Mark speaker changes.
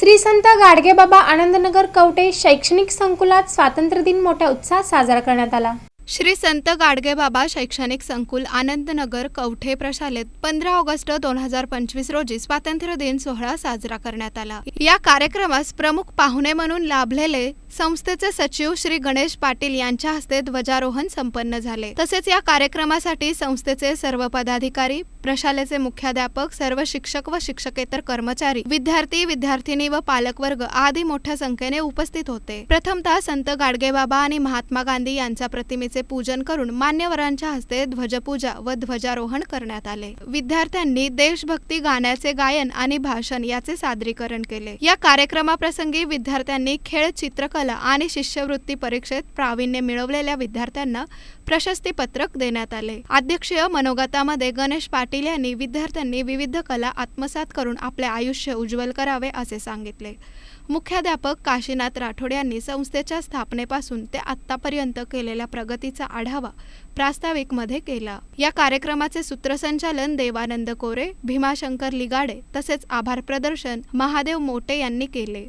Speaker 1: श्री संत गाडगेबाबा आनंदनगर कवटे शैक्षणिक संकुलात स्वातंत्र्य दिन मोठ्या उत्साहात साजरा करण्यात आला.
Speaker 2: श्री संत गाडगेबाबा शैक्षणिक संकुल आनंदनगर कवठे प्रशालेत पंधरा ऑगस्ट दोन हजार पंचवीस रोजी स्वातंत्र्य दिन सोहळा साजरा करण्यात आला. या कार्यक्रमास प्रमुख पाहुणे म्हणून लाभलेले संस्थेचे सचिव श्री गणेश पाटील यांच्या हस्ते ध्वजारोहण संपन्न झाले. तसेच या कार्यक्रमासाठी संस्थेचे सर्व पदाधिकारी प्रशालेचे मुख्याध्यापक सर्व शिक्षक व शिक्षकेतर कर्मचारी विद्यार्थी विद्यार्थिनी व पालकवर्ग आदी मोठ्या संख्येने उपस्थित होते. प्रथमतः संत गाडगेबाबा आणि महात्मा गांधी यांच्या प्रतिमेचे पूजन करून मान्यवरांच्या हस्ते ध्वजपूजा व ध्वजारोहण करण्यात आले. विद्यार्थ्यांनी देशभक्ती गाण्याचे गायन आणि भाषण याचे सादरीकरण केले. या कार्यक्रमाप्रसंगी विद्यार्थ्यांनी खेळ चित्रकला आणि शिष्यवृत्ती परीक्षेत प्रावीण्य मिळवलेल्या विद्यार्थ्यांना प्रशस्ती पत्रक देण्यात आले. अध्यक्षीय मनोगतामध्ये गणेश पाटील यांनी विद्यार्थ्यांनी विविध कला आत्मसात करून आपले आयुष्य उज्ज्वल करावे असे सांगितले. मुख्याध्यापक काशीनाथ राठोड यांनी संस्थेच्या स्थापनेपासून ते आत्तापर्यंत केलेल्या प्रगतीचा आढावा प्रास्ताविकमध्ये केला. या कार्यक्रमाचे सूत्रसंचालन देवानंद कोरे भीमाशंकर लिगाडे तसेच आभार प्रदर्शन महादेव मोटे यांनी केले.